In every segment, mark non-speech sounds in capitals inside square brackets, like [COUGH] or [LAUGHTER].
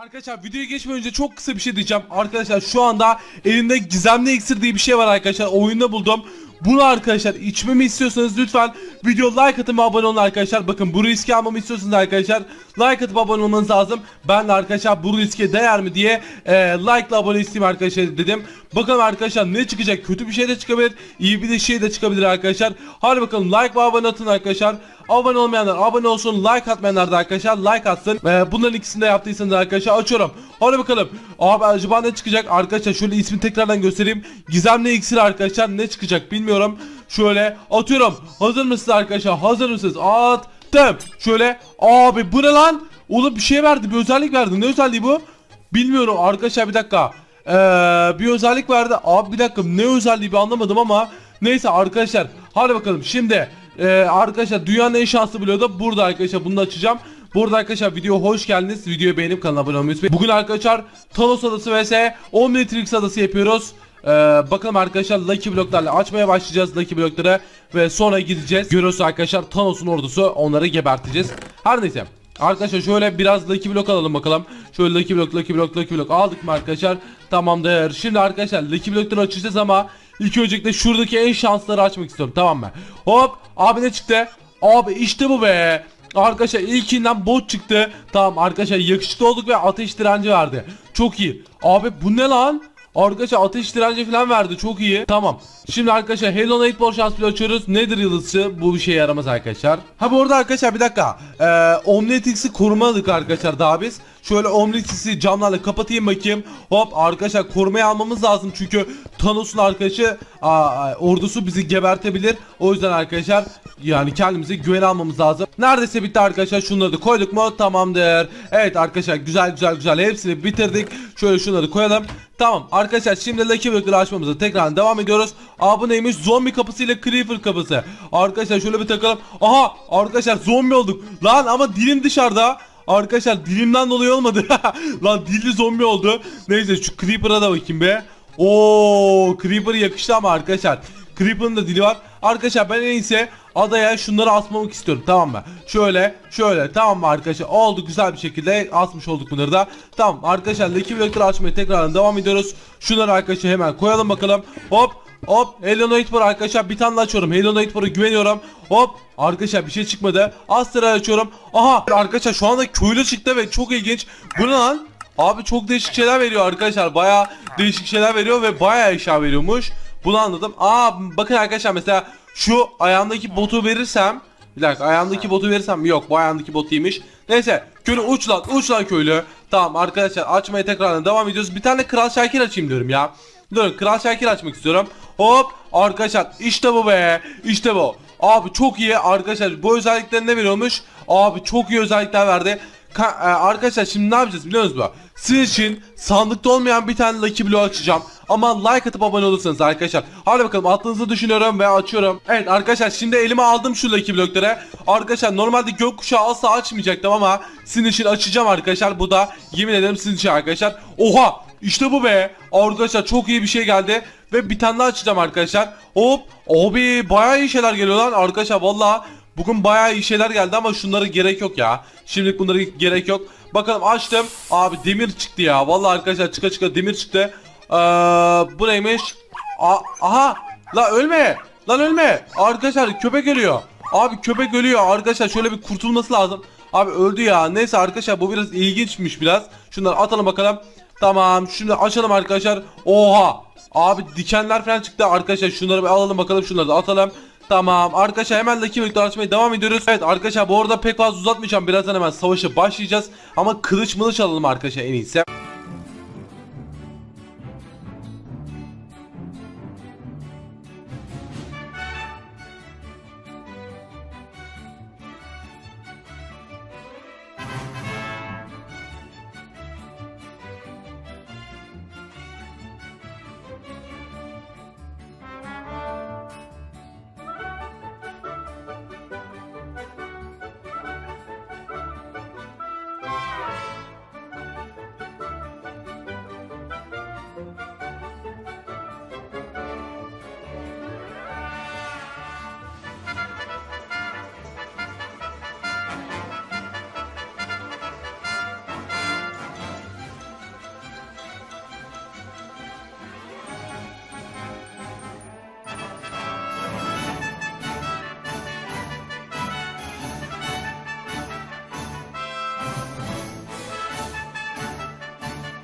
Arkadaşlar videoya geçmeden önce çok kısa bir şey diyeceğim. Arkadaşlar şu anda elimde gizemli iksir diye bir şey var arkadaşlar. Oyunda buldum. Bunu arkadaşlar içmemi istiyorsanız lütfen video like atın ve abone olun arkadaşlar. Bakın bu riski almamı istiyorsanız arkadaşlar like atıp abone olmanız lazım. Ben de arkadaşlar bu riske değer mi diye e, like ile abone isteyeyim arkadaşlar dedim. Bakalım arkadaşlar ne çıkacak? Kötü bir şey de çıkabilir. iyi bir de şey de çıkabilir arkadaşlar. Hadi bakalım like ve abone atın arkadaşlar. Abone olmayanlar abone olsun. Like atmayanlar da arkadaşlar like atsın. E, bunların ikisini de yaptıysanız arkadaşlar açıyorum. Hadi bakalım. Abi acaba ne çıkacak? Arkadaşlar şöyle ismi tekrardan göstereyim. Gizemli iksir arkadaşlar ne çıkacak bilmiyorum. Şöyle atıyorum. Hazır mısınız arkadaşlar? Hazır mısınız? Attım. Şöyle abi bu ne lan? Oğlum bir şey verdi. Bir özellik verdi. Ne özelliği bu? Bilmiyorum arkadaşlar bir dakika. Ee, bir özellik verdi. Abi bir dakika ne özelliği bir anlamadım ama neyse arkadaşlar. Hadi bakalım şimdi ee, arkadaşlar dünyanın en şanslı bloğu da burada arkadaşlar bunu da açacağım. Burada arkadaşlar video hoş geldiniz. Videoyu beğenip kanala abone olmayı unutmayın. Bugün arkadaşlar Thanos adası vs Omnitrix adası yapıyoruz. Ee, bakalım arkadaşlar Lucky bloklarla açmaya başlayacağız Lucky blokları ve sonra gideceğiz. Görüyorsunuz arkadaşlar Thanos'un ordusu onları geberteceğiz. Her neyse. Arkadaşlar şöyle biraz Lucky Block alalım bakalım. Şöyle Lucky Block, Lucky Block, Lucky Block aldık mı arkadaşlar? Tamamdır. Şimdi arkadaşlar Lucky Block'ları açacağız ama ilk öncelikle şuradaki en şansları açmak istiyorum tamam mı? Hop abi ne çıktı? Abi işte bu be. Arkadaşlar ilkinden bot çıktı. Tamam arkadaşlar yakışıklı olduk ve ateş direnci verdi. Çok iyi. Abi bu ne lan? Arkadaşlar ateş direnci falan verdi çok iyi. Tamam. Şimdi arkadaşlar Hello Night Ball şans bile açıyoruz. Nedir yıldızı? Bu bir şeye yaramaz arkadaşlar. Ha bu arada arkadaşlar bir dakika. Ee, Omnitix'i korumadık arkadaşlar daha biz. Şöyle Omnitix'i camlarla kapatayım bakayım. Hop arkadaşlar korumayı almamız lazım çünkü Thanos'un arkadaşı aa, ordusu bizi gebertebilir. O yüzden arkadaşlar yani kendimize güven almamız lazım. Neredeyse bitti arkadaşlar. Şunları da koyduk mu? Tamamdır. Evet arkadaşlar güzel güzel güzel hepsini bitirdik. Şöyle şunları koyalım. Tamam arkadaşlar şimdi Lucky Block'ları açmamıza tekrar devam ediyoruz. Aa bu neymiş? Zombi kapısı ile Creeper kapısı. Arkadaşlar şöyle bir takalım. Aha arkadaşlar zombi olduk. Lan ama dilim dışarıda. Arkadaşlar dilimden dolayı olmadı. [LAUGHS] Lan dilli zombi oldu. Neyse şu Creeper'a da bakayım be. Oo Creeper yakıştı ama arkadaşlar. Creeper'ın da dili var. Arkadaşlar ben en iyisi adaya şunları asmamak istiyorum tamam mı? Şöyle şöyle tamam mı arkadaşlar oldu güzel bir şekilde asmış olduk bunları da. Tamam arkadaşlar Lucky Block'ları açmaya tekrardan devam ediyoruz. Şunları arkadaşlar hemen koyalım bakalım. Hop Hop Hello Nightmare arkadaşlar bir tane açıyorum. Hello Nightmare'a güveniyorum. Hop arkadaşlar bir şey çıkmadı. Astra açıyorum. Aha arkadaşlar şu anda köylü çıktı ve çok ilginç. Bu ne lan? Abi çok değişik şeyler veriyor arkadaşlar. Baya değişik şeyler veriyor ve baya eşya veriyormuş. Bunu anladım. Aa bakın arkadaşlar mesela şu ayağımdaki botu verirsem bir dakika ayağımdaki botu verirsem yok bu ayağımdaki bot. Neyse köylü uç lan uç lan köylü. Tamam arkadaşlar açmaya tekrardan devam ediyoruz. Bir tane Kral Şakir açayım diyorum ya. Durun Kral Şakir açmak istiyorum. Hop arkadaşlar işte bu be işte bu. Abi çok iyi arkadaşlar bu özellikler ne veriyormuş? Abi çok iyi özellikler verdi. Ka- e, arkadaşlar şimdi ne yapacağız biliyor musunuz? Sizin için sandıkta olmayan bir tane Lucky Block açacağım. Ama like atıp abone olursanız arkadaşlar. Hadi bakalım attığınızı düşünüyorum ve açıyorum. Evet arkadaşlar şimdi elime aldım şu Lucky Block'ları. Arkadaşlar normalde gökkuşağı asla açmayacaktım ama sizin için açacağım arkadaşlar. Bu da yemin ederim sizin için arkadaşlar. Oha işte bu be. Arkadaşlar çok iyi bir şey geldi. Ve bir tane daha açacağım arkadaşlar. Hop. Abi bayağı iyi şeyler geliyor lan arkadaşlar. Valla bugün bayağı iyi şeyler geldi ama şunları gerek yok ya. Şimdilik bunları gerek yok. Bakalım açtım. Abi demir çıktı ya. Valla arkadaşlar çıka çıka demir çıktı. Ee, bu neymiş? A aha. La ölme. Lan ölme. Arkadaşlar köpek ölüyor. Abi köpek ölüyor. Arkadaşlar şöyle bir kurtulması lazım. Abi öldü ya. Neyse arkadaşlar bu biraz ilginçmiş biraz. Şunları atalım bakalım. Tamam. Şimdi açalım arkadaşlar. Oha. Abi dikenler falan çıktı arkadaşlar. Şunları bir alalım bakalım. Şunları da atalım. Tamam arkadaşlar hemen Lucky Block'ları açmaya devam ediyoruz. Evet arkadaşlar bu arada pek fazla uzatmayacağım. Birazdan hemen savaşa başlayacağız. Ama kılıç mılıç alalım arkadaşlar en iyisi.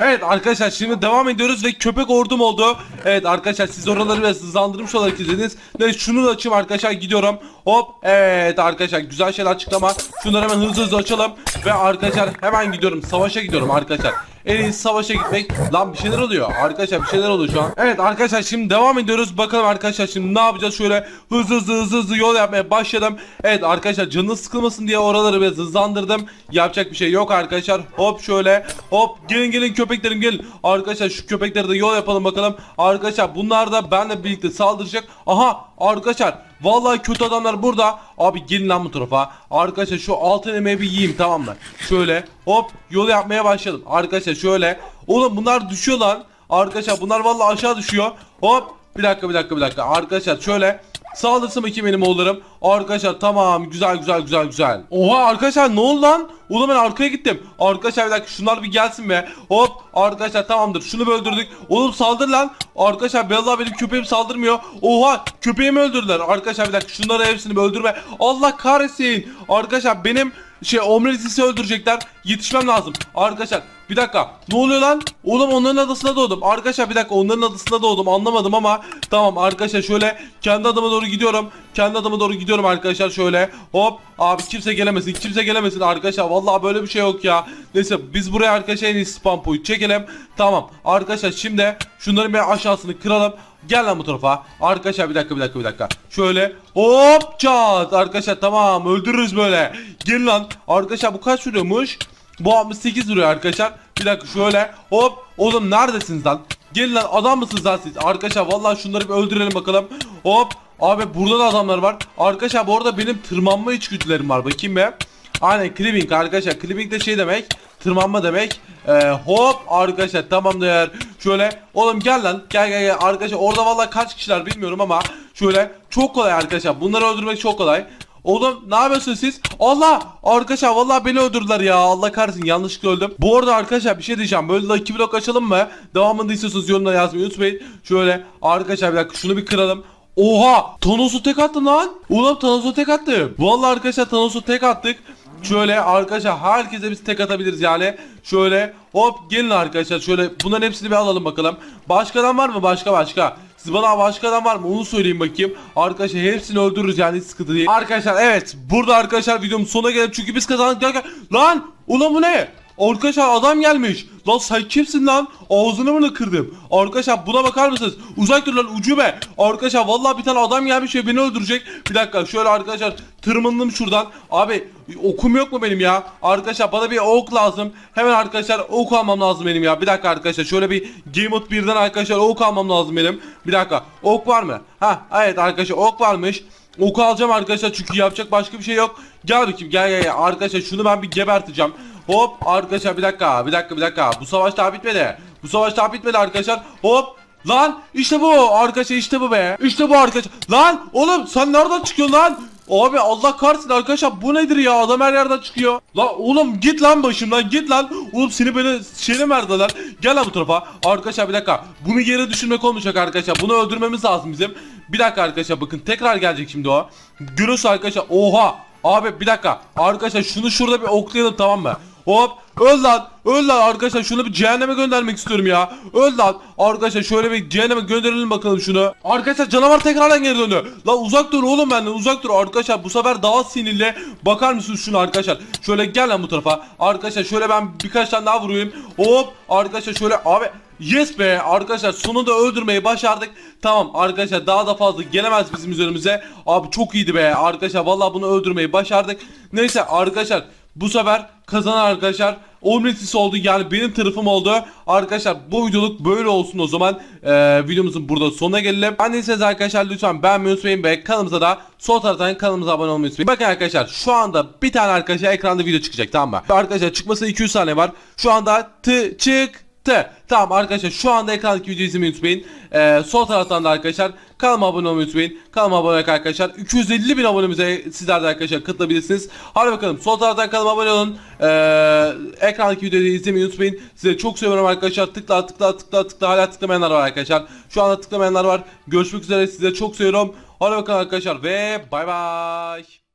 Evet arkadaşlar şimdi devam ediyoruz ve köpek ordum oldu. Evet arkadaşlar siz oraları biraz hızlandırmış olarak izlediniz. Evet şunu da açayım arkadaşlar gidiyorum. Hop evet arkadaşlar güzel şeyler açıklama. Şunları hemen hızlı hızlı açalım. Ve arkadaşlar hemen gidiyorum savaşa gidiyorum arkadaşlar. En iyisi savaşa gitmek. Lan bir şeyler oluyor. Arkadaşlar bir şeyler oluyor şu an. Evet arkadaşlar şimdi devam ediyoruz. Bakalım arkadaşlar şimdi ne yapacağız? Şöyle hızlı hızlı hızlı hızlı yol yapmaya başladım. Evet arkadaşlar canınız sıkılmasın diye oraları biraz hızlandırdım. Yapacak bir şey yok arkadaşlar. Hop şöyle. Hop gelin gelin köpeklerim gelin. Arkadaşlar şu köpeklere de yol yapalım bakalım. Arkadaşlar bunlar da benle birlikte saldıracak. Aha arkadaşlar Vallahi kötü adamlar burada. Abi gelin lan bu tarafa. Arkadaşlar şu altın emeği bir yiyeyim tamam mı? Şöyle hop yol yapmaya başladım. Arkadaşlar şöyle. Oğlum bunlar düşüyor lan. Arkadaşlar bunlar vallahi aşağı düşüyor. Hop bir dakika bir dakika bir dakika. Arkadaşlar şöyle Saldırsın bakayım benim oğullarım. Arkadaşlar tamam güzel güzel güzel güzel. Oha arkadaşlar ne oldu lan? Oğlum ben arkaya gittim. Arkadaşlar bir dakika şunlar bir gelsin be. Hop arkadaşlar tamamdır. Şunu öldürdük. Oğlum saldır lan. Arkadaşlar Bella benim köpeğim saldırmıyor. Oha köpeğimi öldürdüler. Arkadaşlar bir dakika şunları hepsini bir öldürme. Allah kahretsin. Arkadaşlar benim şey omletisi öldürecekler. Yetişmem lazım. Arkadaşlar bir dakika. Ne oluyor lan? Oğlum onların adasına doğdum. Arkadaşlar bir dakika onların adasına doğdum. Anlamadım ama tamam arkadaşlar şöyle kendi adıma doğru gidiyorum. Kendi adıma doğru gidiyorum arkadaşlar şöyle. Hop abi kimse gelemesin. Kimse gelemesin arkadaşlar. Vallahi böyle bir şey yok ya. Neyse biz buraya arkadaşlar en iyi spam point çekelim. Tamam. Arkadaşlar şimdi şunların bir aşağısını kıralım. Gel lan bu tarafa. Arkadaşlar bir dakika bir dakika bir dakika. Şöyle hop çat. Arkadaşlar tamam öldürürüz böyle. Gel lan. Arkadaşlar bu kaç vuruyormuş? Bu 68 vuruyor arkadaşlar. Bir dakika şöyle hop. Oğlum neredesiniz lan? Gelin lan adam mısınız lan siz? Arkadaşlar vallahi şunları bir öldürelim bakalım. Hop. Abi burada da adamlar var. Arkadaşlar bu arada benim tırmanma içgüdülerim var. Bakayım be. Aynen climbing arkadaşlar. Climbing de şey demek. Tırmanma demek. Ee, hop arkadaşlar tamamdır. Şöyle oğlum gel lan. Gel gel gel arkadaşlar. Orada vallahi kaç kişiler bilmiyorum ama şöyle çok kolay arkadaşlar. Bunları öldürmek çok kolay. Oğlum ne yapıyorsunuz siz? Allah! Arkadaşlar vallahi beni öldürdüler ya. Allah kahretsin yanlışlıkla öldüm. Bu arada arkadaşlar bir şey diyeceğim. Böyle Lucky Block açalım mı? Devamını istiyorsanız yorumlara yazmayı unutmayın. Şöyle arkadaşlar bir dakika şunu bir kıralım. Oha! Thanos'u tek attım lan. Oğlum Thanos'u tek attım. Vallahi arkadaşlar Thanos'u tek attık. Şöyle arkadaşlar herkese biz tek atabiliriz yani. Şöyle hop gelin arkadaşlar şöyle bunların hepsini bir alalım bakalım. Başkadan var mı? Başka başka. Siz bana başkadan var mı? Onu söyleyin bakayım. Arkadaşlar hepsini öldürürüz yani hiç sıkıntı değil. Arkadaşlar evet. Burada arkadaşlar videomun sonuna gelelim çünkü biz kazandık derken. Lan! Ulan bu ne? Arkadaşlar adam gelmiş. Lan sen kimsin lan? Ağzını mı kırdım? Arkadaşlar buna bakar mısınız? Uzak dur lan ucube. Arkadaşlar vallahi bir tane adam gelmiş ve beni öldürecek. Bir dakika şöyle arkadaşlar tırmandım şuradan. Abi okum yok mu benim ya? Arkadaşlar bana bir ok lazım. Hemen arkadaşlar ok almam lazım benim ya. Bir dakika arkadaşlar şöyle bir Game Mode 1'den arkadaşlar ok almam lazım benim. Bir dakika ok var mı? Ha evet arkadaşlar ok varmış. Oku alacağım arkadaşlar çünkü yapacak başka bir şey yok. Gel bakayım gel gel gel. Arkadaşlar şunu ben bir geberteceğim. Hop arkadaşlar bir dakika bir dakika bir dakika. Bu savaş daha bitmedi. Bu savaş daha bitmedi arkadaşlar. Hop lan işte bu arkadaşlar işte bu be. İşte bu arkadaşlar. Lan oğlum sen nereden çıkıyorsun lan? Abi Allah kahretsin arkadaşlar bu nedir ya adam her yerden çıkıyor. La oğlum git lan başımdan git lan. Oğlum seni böyle şeyle verdiler? Gel lan bu tarafa. Arkadaşlar bir dakika. Bunu yere düşürmek olmayacak arkadaşlar. Bunu öldürmemiz lazım bizim. Bir dakika arkadaşlar bakın tekrar gelecek şimdi o. Görüyorsun arkadaşlar. Oha. Abi bir dakika. Arkadaşlar şunu şurada bir oklayalım tamam mı? Hop öl lan öl lan arkadaşlar şunu bir cehenneme göndermek istiyorum ya öl lan arkadaşlar şöyle bir cehenneme gönderelim bakalım şunu arkadaşlar canavar tekrardan geri döndü lan uzak dur oğlum benden uzak dur arkadaşlar bu sefer daha sinirli bakar mısınız şunu arkadaşlar şöyle gel lan bu tarafa arkadaşlar şöyle ben birkaç tane daha vurayım hop arkadaşlar şöyle abi Yes be arkadaşlar sonunda öldürmeyi başardık. Tamam arkadaşlar daha da fazla gelemez bizim üzerimize. Abi çok iyiydi be arkadaşlar vallahi bunu öldürmeyi başardık. Neyse arkadaşlar bu sefer kazanan arkadaşlar Omnitis oldu yani benim tarafım oldu. Arkadaşlar bu videoluk böyle olsun o zaman. Ee, videomuzun burada sonuna gelelim. Anneyseniz arkadaşlar lütfen beğenmeyi unutmayın ve kanalımıza da sol taraftan kanalımıza abone olmayı unutmayın. Bakın arkadaşlar şu anda bir tane arkadaşlar ekranda video çıkacak tamam mı? Arkadaşlar çıkmasına 200 saniye var. Şu anda tı çık T. Tamam arkadaşlar şu anda ekrandaki videoyu izlemeyi unutmayın. Ee, sol taraftan da arkadaşlar kanalıma abone olmayı unutmayın. Kanalıma abone olmak arkadaşlar 250 bin abonemize sizler de arkadaşlar katılabilirsiniz. Hadi bakalım sol taraftan kanalıma abone olun. Ee, ekrandaki videoyu izlemeyi unutmayın. Size çok seviyorum arkadaşlar. Tıkla tıkla tıkla tıkla hala tıklamayanlar var arkadaşlar. Şu anda tıklamayanlar var. Görüşmek üzere size çok seviyorum. Hadi bakalım arkadaşlar ve bay bay.